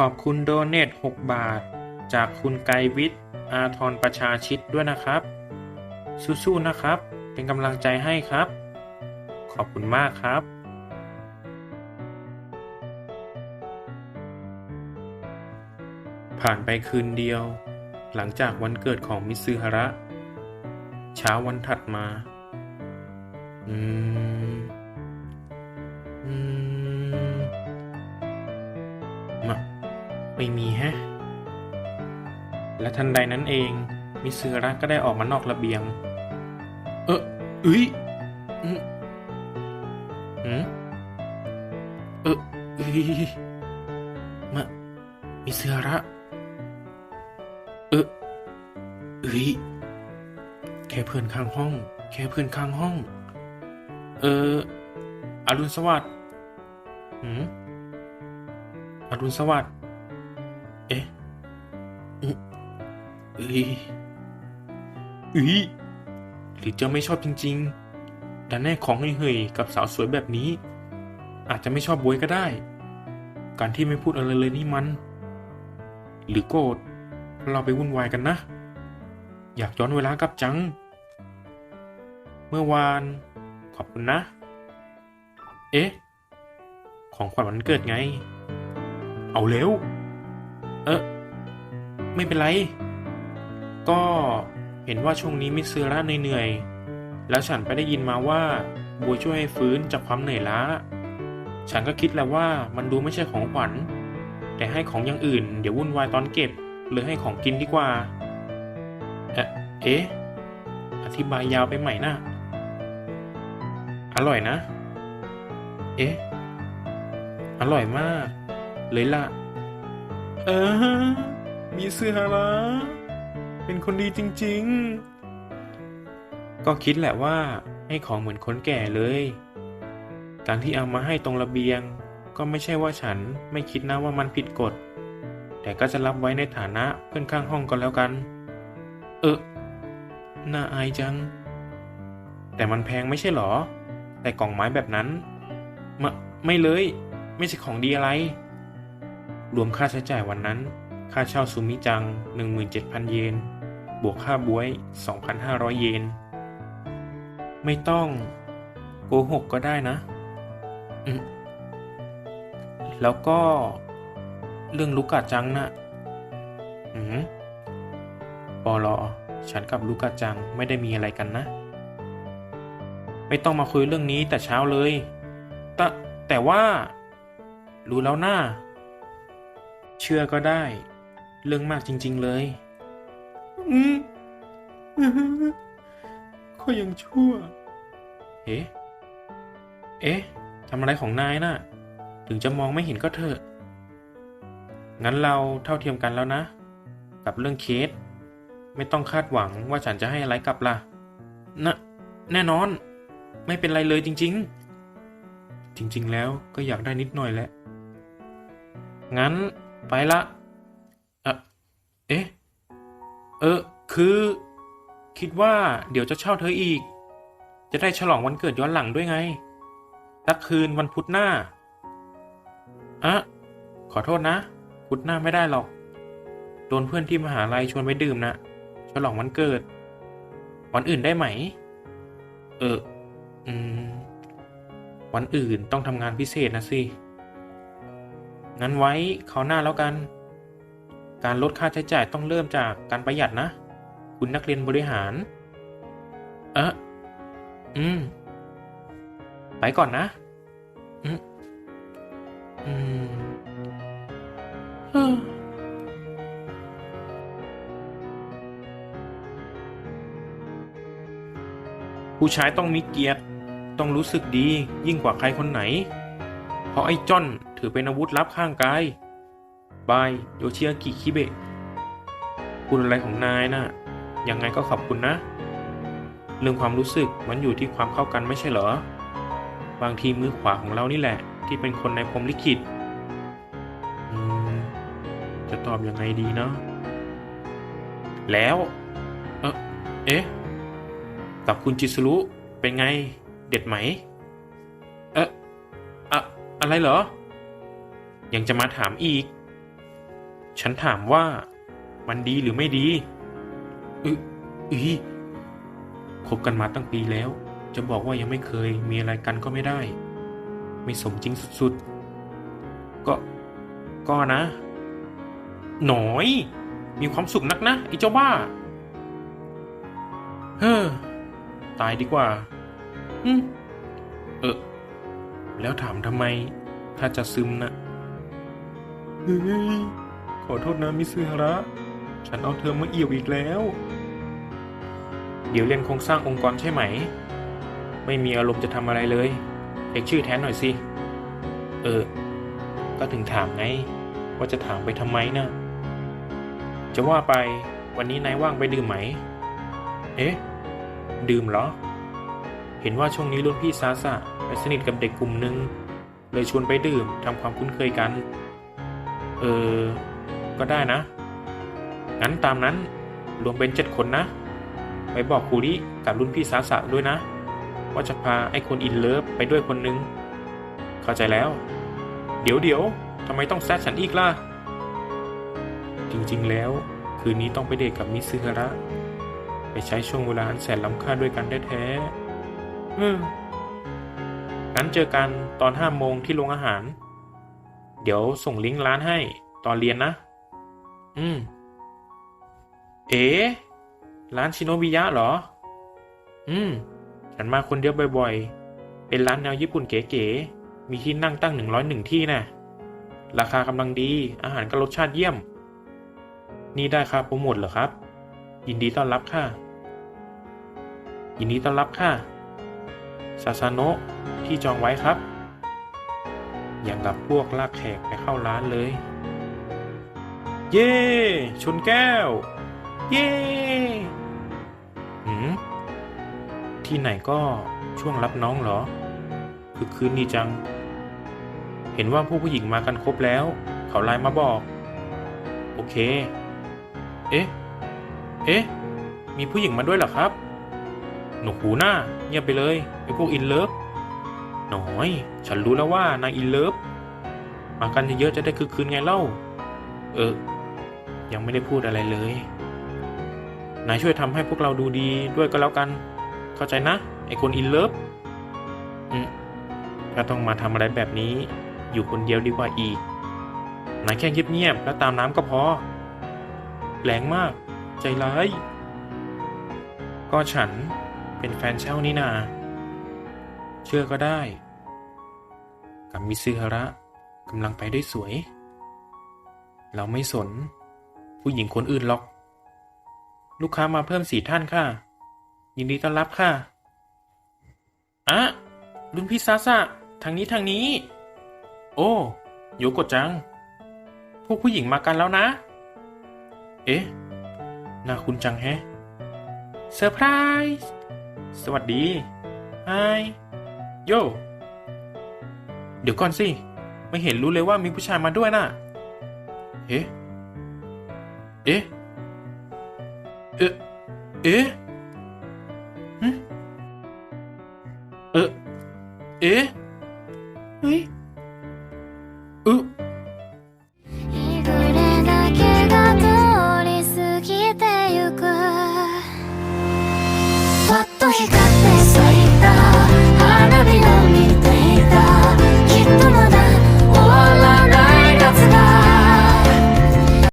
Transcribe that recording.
ขอบคุณโดเนท6 บาท จากคุณไกรวิทย์อาทรประชาชิตด้วยนะครับ สู้ๆนะครับ เป็นกำลังใจให้ครับ ขอบคุณมากครับผ่านไปคืนเดียว หลังจากวันเกิดของมิซึฮาระ เช้าวันถัดมา อืม ม่มีแฮะ และทันใดนั้นเอง มิซึระก็ได้ออกมานอกระเบียง เออเอ้ยอืมอืมเออเอ้ยมามิซึระเออเอ้ยแค่เพื่อนข้างห้อง แค่เพื่อนข้างห้อง เอออรุณสวัสดิ์หืมอรุณสวัสดิ์ เอ๊ะเอ้ยเอ้ยหรือจะไม่ชอบจริงๆแต่แน่ของเฮยๆกับสาวสวยแบบนี้ อาจจะไม่ชอบบวยก็ได้ การที่ไม่พูดอะไรเลยนี่มัน หรือโกรธเราไปวุ่นวายกันนะ อยากย้อนเวลากลับจัง เมื่อวาน ขอบคุณนะ เอ๊ะ ของขวัญวันเกิดไง เอาเร็ว เออไม่เป็นไร ก็เห็นว่าช่วงนี้มิตซึระเหนื่อยๆ แล้วฉันไปได้ยินมาว่าบัวช่วยให้ฟื้นจากความเหนื่อยล้า ฉันก็คิดแล้วว่ามันดูไม่ใช่ของขวัญ แต่ให้ของอย่างอื่นเดี๋ยววุ่นวายตอนเก็บเลยให้ของกินดีกว่า เอ๊ะเอ๊ะอธิบายยาวไปใหม่นะอร่อยนะ เอ๊ะ อร่อยมาก เลยล่ะ เออมีเสื้อละเป็นคนดีจริง ๆ ก็คิดแหละว่าให้ของเหมือนคนแก่เลย การที่เอามาให้ตรงระเบียง ก็ไม่ใช่ว่าฉันไม่คิดนะว่ามันผิดกฎ แต่ก็จะรับไว้ในฐานะเพื่อนข้างห้องก็แล้วกัน เออน่าอายจัง แต่มันแพงไม่ใช่หรอ แต่กล่องไม้แบบนั้นมะไม่เลย ไม่ใช่ของดีอะไร รวมค่าใช้จ่ายวันนั้น ค่าเช่าซูมิจัง 17,000 เยน บวกค่าบวย 2,500 เยน ไม่ต้อง โกหกก็ได้นะ แล้วก็ เรื่องลูกกาจังนะ่ะอืมปอลอฉันกับลูกาจังไม่ได้มีอะไรกันนะ ไม่ต้องมาคุยเรื่องนี้แต่เช้าเลย แต่แต่ว่า รู้แล้วนะ่า เชื่อก็ได้ เรื่องมากจริง ๆเลย อืมก็ยังชั่ว เอ๊ะ เอ๊ะทำอะไรของนายน่ะ ถึงจะมองไม่เห็นก็เถอะ งั้นเราเท่าเทียมกันแล้วนะ กับเรื่องเคส ไม่ต้องคาดหวังว่าฉันจะให้อะไรกลับล่ะนะแน่นอน ไม่เป็นไรเลยจริง ๆ จริง ๆ แล้วก็อยากได้นิดหน่อยแหละ งั้น ไปละเอะเอ๊ะ เออ คือ คิดว่าเดี๋ยวจะเช่าเธออีก จะได้ฉลองวันเกิดย้อนหลังด้วยไงสักคืนวันพุธหน้า อะขอโทษนะ พุธหน้าไม่ได้หรอก โดนเพื่อนที่มหาลัยชวนไปดื่มนะ ฉลองวันเกิด วันอื่นได้ไหม เออ อืม วันอื่นต้องทำงานพิเศษนะสิ งั้นไว้เขาวหน้าแล้วกัน การลดค่าใช้จ่ายต้องเริ่มจากการประหยัดนะ คุณนักเรียนบริหาร เอออืม ไปก่อนนะ อืม อืมผู้ชายต้องมีเกียรติ ต้องรู้สึกดียิ่งกว่าใครคนไหน เพราะไอ้จ้อนถือเป็นอาวุธลับข้างกาย บายโยชิอากิคิเบะ คุณอะไรของนายนะ่ะ ยังไงก็ขอบคุณนะ เรื่องความรู้สึกมันอยู่ที่ความเข้ากันไม่ใช่เหรอ บางทีมือขวาของเรานี่แหละ ที่เป็นคนในพรมลิขิตจะตอบยังไงดีเนาะ แล้ว เออเอ๊ะ กับคุณจิสรุเป็นไง เด็ดไหม อ๊ะอะอะไรเหรอ ยังจะมาถามอีก ฉันถามว่ามันดีหรือไม่ดีอึอีคบกันมาตั้งปีแล้ว จะบอกว่ายังไม่เคยมีอะไรกันก็ไม่ได้ ไม่สมจริงสุดๆ ก็ ก็นะ หน่อย มีความสุขนักนะไอ้เจ้าบ้า เฮ้อ ตายดีกว่า อืมเออ แล้วถามทำไม ถ้าจะซึมนะเฮ้ยขอโทษนะมิซึฮาระ ฉันเอาเธอมาเอี่ยวอีกแล้ว เดี๋ยวเรียนโครงสร้างองค์กรใช่ไหม ไม่มีอารมณ์จะทำอะไรเลย เอกชื่อแทนหน่อยสิ เออ ก็ถึงถามไง ว่าจะถามไปทำไมนะ จะว่าไปวันนี้นายว่างไปดื่มไหม เอ๊ะ ดื่มเหรอ เห็นว่าช่วงนี้รุ่นพี่ซาสะไปสนิทกับเด็กกลุ่มหนึ่งเลยชวนไปดื่มทำความคุ้นเคยกัน เออ ก็ได้นะ งั้นตามนั้นรวมเป็นเจ็ดคนนะ ไปบอกครูริกับรุ่นพี่ซาสะด้วยนะ ว่าจะพาไอ้คนอินเลิฟไปด้วยคนนึง เข้าใจแล้ว เดี๋ยวเดี๋ยวทำไมต้องแซดฉันอีกล่ะ จริงๆแล้ว คืนนี้ต้องไปเดทกับมิซึฮาระ ไปใช้ช่วงเวลาอันแสนล้ำค่าด้วยกันแท้ๆ อืมงั้นเจอกันตอนห้าโมงที่โรงอาหาร เดี๋ยวส่งลิงก์ร้านให้ตอนเรียนนะ อืม เอ๋ร้านชิโนบิยะเหรอ อืม ฉันมาคนเดียวบ่อยๆ เป็นร้านแนวญี่ปุ่นเก๋ๆ มีที่นั่งตั้งหนึ่งร้อยหนึ่งที่นะ่ะ ราคากำลังดี อาหารก็รสชาติเยี่ยม นี่ได้ค่าโปรโมทเหรอครับ ยินดีต้อนรับค่ะ ยินดีต้อนรับค่ะ ซาซาโนะที่จองไว้ครับ อย่างกับพวกลากแขกไปเข้าร้านเลย เย่ชนแก้ว เย่หืมที่ไหนก็ช่วงรับน้องเหรอ คือคืนนี้จัง เห็นว่าผู้ผู้หญิงมากันครบแล้ว เขาไลน์มาบอก โอเค เอ๊ะ เอ๊ะ มีผู้หญิงมาด้วยเหรอครับ หนวกหูหน้า เงียบไปเลยไอ้พวกอินเลิฟน่อย ฉันรู้แล้วว่านางอินเลิฟมากันเยอะๆจะได้คือคืนไงเล่า เออ ยังไม่ได้พูดอะไรเลย นายช่วยทำให้พวกเราดูดีด้วยก็แล้วกัน เข้าใจนะ ไอ้คนอินเลิฟอืมถ้าต้องมาทำอะไรแบบนี้ อยู่คนเดียวดีกว่าอีก นายแค่เงียบๆแล้วตามน้ำก็พอ แรงมาก ใจร้าย ก็ฉัน เป็นแฟนเช่านี่นา เชื่อก็ได้กับมิซึฮาระกำลังไปได้สวย เราไม่สน ผู้หญิงคนอื่นหรอก ลูกค้ามาเพิ่มสี่ท่านค่ะ ยินดีต้อนรับค่ะอะรุ่นพี่ซาซะทางนี้ทางนี้ โอ้โยโกะจัง พวกผู้หญิงมากันแล้วนะ เอ๊ะน่าคุณจังแฮะเซอร์ไพรส์ สวัสดีไฮโย เดี๋ยวก่อนสิ ไม่เห็นรู้เลยว่ามีผู้ชายมาด้วยน่ะ เอ๊ะ เอ๊ะ เอ๊ะเอ๊ะ